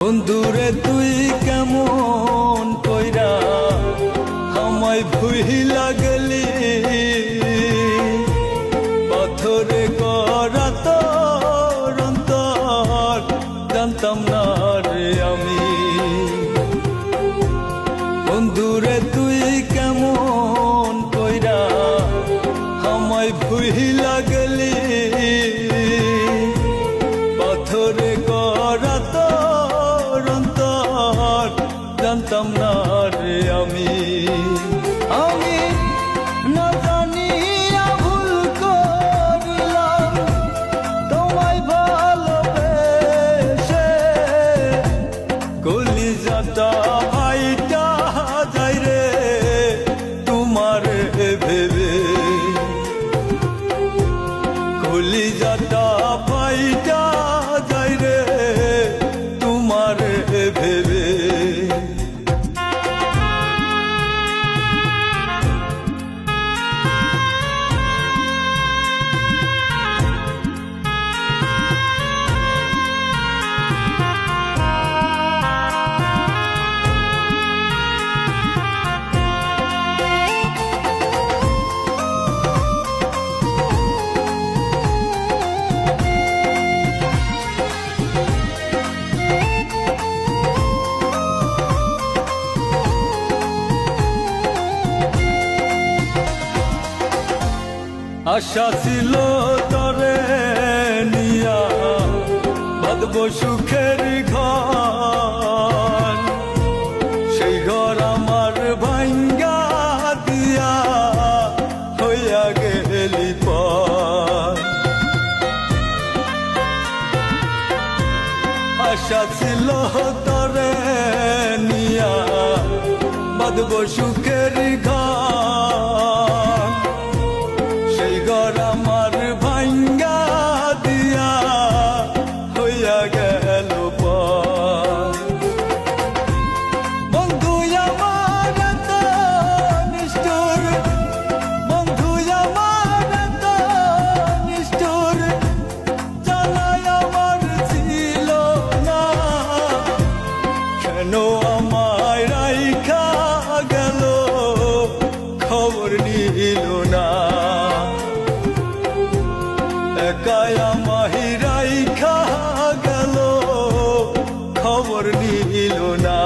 বন্ধুরে তুই কেমন কইরা আমায় ভুই লাগলি আমি আশা ছিল তরে নিয়া, বাঁধব সুখের ঘর। সেই ঘর আমার ভাঙ্গা দিয়া হইয়া গেলি আশা ছিল তরে নিয়া, বাঁধব সুখের ঘর। নিল না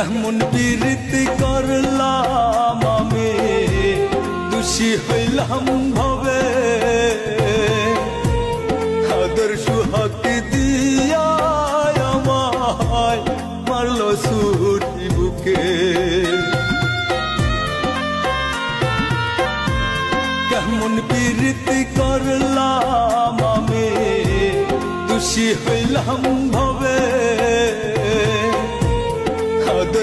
কেমন বিরতি করলাম আমি? দোষী হইলাম ভবে। আদর সুহাগ দিয়া আমায় মারল সুটি বুকে। কেমন প্রীতি করলাম আমি? দোষী হইলাম ভবে।